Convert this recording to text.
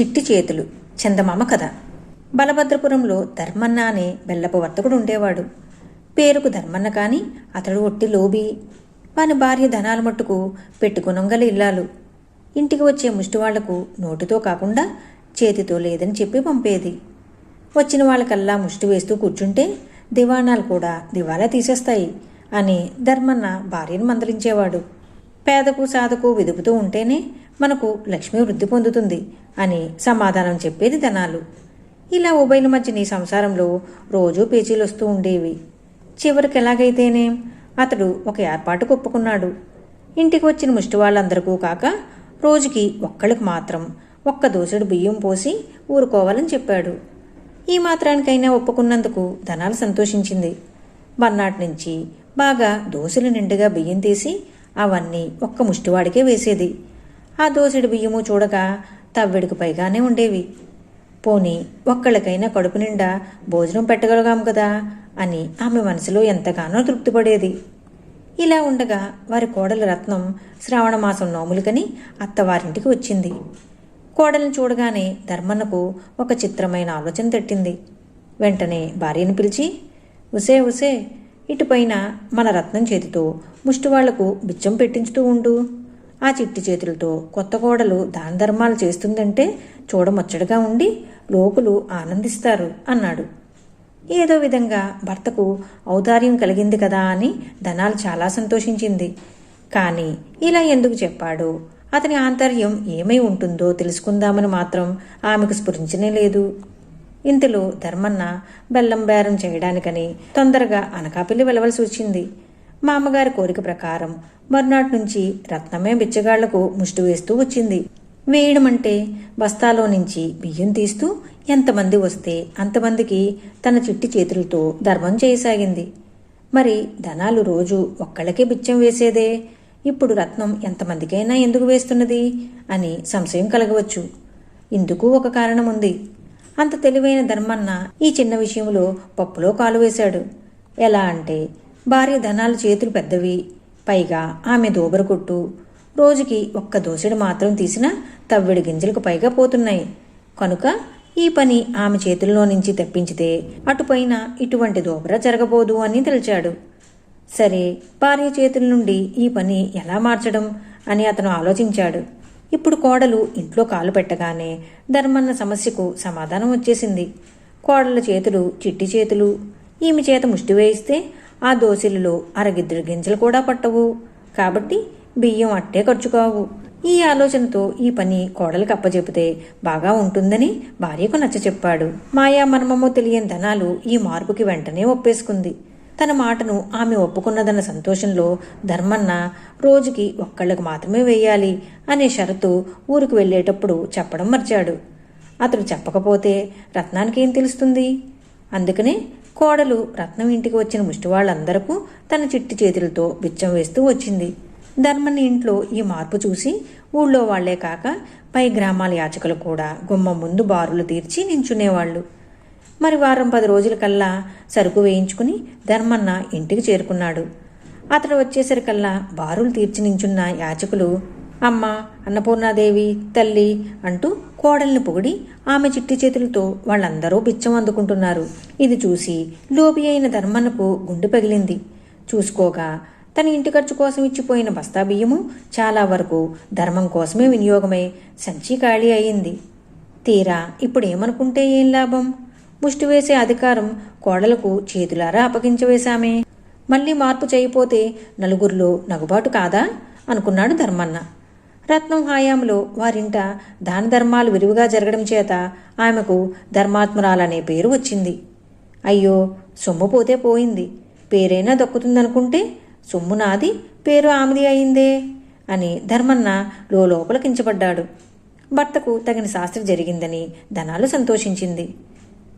చిట్టి చేతులు చందమామ కథ. బలభద్రపురంలో ధర్మన్న అనే బెల్లపు వర్తకుడు ఉండేవాడు. పేరుకు ధర్మన్న కాని అతడు ఒట్టి లోబి. వాని భార్య ధనాల మట్టుకు పెట్టుకునొంగల ఇల్లాలు. ఇంటికి వచ్చే ముష్టివాళ్ళకు నోటితో కాకుండా చేతితో లేదని చెప్పి పంపేది. వచ్చిన వాళ్ళకల్లా ముష్టి వేస్తూ కూర్చుంటే దివాణాలు కూడా దివాలా తీసేస్తాయి అని ధర్మన్న భార్యను మందలించేవాడు. పేదకు సాధకు వెదుపుతూ ఉంటేనే మనకు లక్ష్మి వృద్ధి పొందుతుంది అని సమాధానం చెప్పేది ధనాలు. ఇలా ఉభయల మధ్య నీ సంసారంలో రోజూ పేచీలు వస్తూ ఉండేవి. చివరికి ఎలాగైతేనే అతడు ఒక ఏర్పాటుకు ఒప్పుకున్నాడు. ఇంటికి వచ్చిన ముష్టి వాళ్ళందరికూ కాక రోజుకి ఒక్కళ్ళకి మాత్రం ఒక్క దోసెడు బియ్యం పోసి ఊరుకోవాలని చెప్పాడు. ఈ మాత్రానికైనా ఒప్పుకున్నందుకు ధనాలు సంతోషించింది. మర్నాటి నుంచి బాగా దోశలు నిండుగా బియ్యం తీసి అవన్నీ ఒక్క ముష్టివాడికే వేసేది. ఆ దోసెడు బియ్యము చూడగా తవ్వెడికి పైగానే ఉండేవి. పోని ఒక్కళ్ళకైనా కడుపు నిండా భోజనం పెట్టగలగాం కదా అని ఆమె మనసులో ఎంతగానో తృప్తిపడేది. ఇలా ఉండగా వారి కోడల రత్నం శ్రావణమాసం నోములుకని అత్తవారింటికి వచ్చింది. కోడల్ని చూడగానే ధర్మన్నకు ఒక చిత్రమైన ఆలోచన తట్టింది. వెంటనే భార్యను పిలిచి ఉసే ఉసే ఇటుపైన మన రత్నం చేతితో ముష్టివాళ్ళకు బిచ్చం పెట్టించుతూ ఉండు. ఆ చిట్టి చేతులతో కొత్త కోడలు దాన ధర్మాలు చేస్తుందంటే చూడముచ్చటగా ఉండి లోకులు ఆనందిస్తారు అన్నాడు. ఏదో విధంగా భర్తకు ఔదార్యం కలిగింది కదా అని ధనాలు చాలా సంతోషించింది. కానీ ఇలా ఎందుకు చెప్పాడు? అతని ఆంతర్యం ఏమై ఉంటుందో తెలుసుకుందామని మాత్రం ఆమెకు స్ఫురించనే లేదు. ఇంతలో ధర్మన్న బెల్లం బేరం చేయడానికని తొందరగా అనకాపల్లి వెళ్ళవలసి వచ్చింది. మా అమ్మగారి కోరిక ప్రకారం మరునాటి నుంచి రత్నమే బిచ్చగాళ్ళకు ముష్టి వేస్తూ వచ్చింది. వేయడమంటే బస్తాలో నుంచి బియ్యం తీస్తూ ఎంతమంది వస్తే అంతమందికి తన చిట్టి చేతులతో ధర్మం చేయసాగింది. మరి ధనాలు రోజు ఒక్కళ్ళకే బిచ్చం వేసేదే? ఇప్పుడు రత్నం ఎంతమందికైనా ఎందుకు వేస్తున్నది? అని సంశయం కలగవచ్చు. ఇందుకు ఒక కారణం ఉంది అంత తెలివైన ధర్మన్న ఈ చిన్న విషయంలో పప్పులో కాలు వేశాడు. ఎలా అంటే భార్య ధనాలు చేతులు పెద్దవి. పైగా ఆమె దోబరకొట్టు రోజుకి ఒక్క దోసెడు మాత్రం తీసినా తవ్విడి గింజలకు పైగా పోతున్నాయి. కనుక ఈ పని ఆమె చేతుల్లో నుంచి తప్పించితే అటుపైన ఇటువంటి దోబర జరగబోదు అని తెలిచాడు. సరే భార్య చేతుల నుండి ఈ పని ఎలా మార్చడం అని అతను ఆలోచించాడు. ఇప్పుడు కోడలు ఇంట్లో కాలు పెట్టగానే ధర్మన్న సమస్యకు సమాధానం వచ్చేసింది. కోడల చేతులు చిట్టి చేతులు ఈమె చేత ముష్టి వేయిస్తే ఆ దోశలలో అరగిద్దరు గింజలు కూడా పట్టవు. కాబట్టి బియ్యం అట్టే ఖర్చు కావు ఈ ఆలోచనతో ఈ పని కోడలకు అప్పచెపితే బాగా ఉంటుందని భార్యకు నచ్చచెప్పాడు. మాయా మర్మమో తెలియని ధనాలు ఈ మార్పుకి వెంటనే ఒప్పేసుకుంది. తన మాటను ఆమె ఒప్పుకున్నదన్న సంతోషంలో ధర్మన్న రోజుకి ఒక్కళ్ళకు మాత్రమే వేయాలి అనే షరతు ఊరికి వెళ్ళేటప్పుడు చెప్పడం మర్చాడు. అతడు చెప్పకపోతే రత్నానికి ఏం తెలుస్తుంది? అందుకనే కోడలు రత్నం ఇంటికి వచ్చిన ముష్టి వాళ్ళందరకు తన చిట్టి చేతులతో బిచ్చం వేస్తూ వచ్చింది. ధర్మని ఇంట్లో ఈ మార్పు చూసి ఊళ్ళో వాళ్ళే కాక పై గ్రామాల యాచకులు కూడా గుమ్మం ముందు బారులు తీర్చి నించునేవాళ్ళు. మరి వారం పది రోజుల కల్లా సరుకు వేయించుకుని ధర్మన్న ఇంటికి చేరుకున్నాడు. అతడు వచ్చేసరికల్లా బారులు తీర్చి నించున్న యాచకులు అమ్మ అన్నపూర్ణాదేవి తల్లి అంటూ కోడల్ని పొగిడి ఆమె చిట్టి చేతులతో వాళ్ళందరూ బిచ్చం అందుకుంటున్నారు. ఇది చూసి లోబి అయిన ధర్మన్నకు గుండె పగిలింది. చూసుకోగా తన ఇంటి ఖర్చు కోసం ఇచ్చిపోయిన బస్తా బియ్యము చాలా వరకు ధర్మం కోసమే వినియోగమై సంచి ఖాళీ అయింది. తీరా ఇప్పుడు ఏమనుకుంటే ఏం లాభం? ముష్టి వేసే అధికారం కోడలకు చేతులారా అప్పగించవేశామే. మళ్ళీ మార్పు చేయపోతే నలుగురిలో నగుబాటు కాదా? అనుకున్నాడు ధర్మన్న. రత్నం హాయాంలో వారింట దాన ధర్మాలు విరివిగా జరగడం చేత ఆమెకు ధర్మాత్మురాలనే పేరు వచ్చింది. అయ్యో సొమ్ము పోతే పోయింది. పేరైనా దక్కుతుందనుకుంటే సొమ్ము నాది పేరు ఆమెది అయిందే అని ధర్మన్న లోపల కించబడ్డాడు భర్తకు తగిన శాస్త్రి జరిగిందని ధనాలు సంతోషించింది.